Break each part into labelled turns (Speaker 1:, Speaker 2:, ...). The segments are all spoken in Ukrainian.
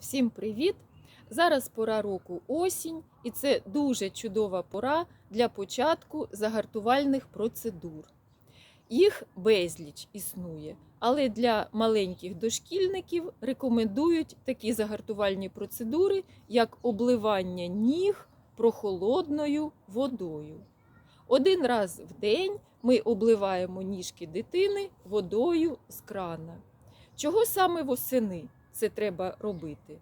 Speaker 1: Всім привіт! Зараз пора року осінь, і це дуже чудова пора для початку загартувальних процедур. Їх безліч існує, але для маленьких дошкільників рекомендують такі загартувальні процедури, як обливання ніг прохолодною водою. Один раз в день ми обливаємо ніжки дитини водою з крана. Чого саме восени це треба робити?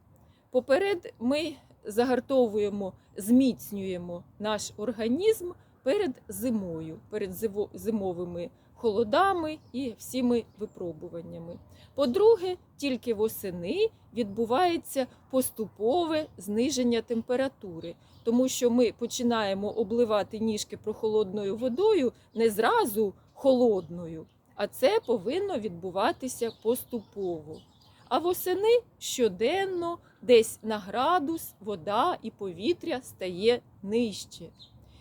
Speaker 1: Поперед ми загартовуємо, зміцнюємо наш організм перед зимою, перед зимовими холодами і всіми випробуваннями. По-друге, тільки восени відбувається поступове зниження температури, тому що ми починаємо обливати ніжки прохолодною водою не зразу холодною, а це повинно відбуватися поступово. А восени щоденно десь на градус вода і повітря стає нижче.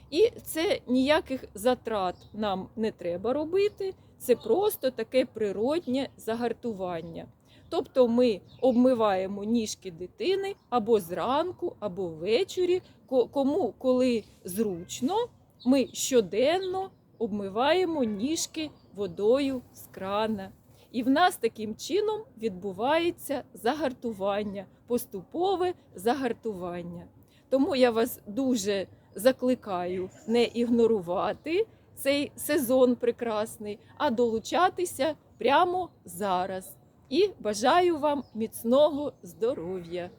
Speaker 1: І це ніяких затрат нам не треба робити, це просто таке природнє загартування. Тобто ми обмиваємо ніжки дитини або зранку, або ввечері, кому коли зручно, ми щоденно обмиваємо ніжки водою з крана. І в нас таким чином відбувається загартування, поступове загартування. Тому я вас дуже закликаю не ігнорувати цей сезон прекрасний, а долучатися прямо зараз. І бажаю вам міцного здоров'я!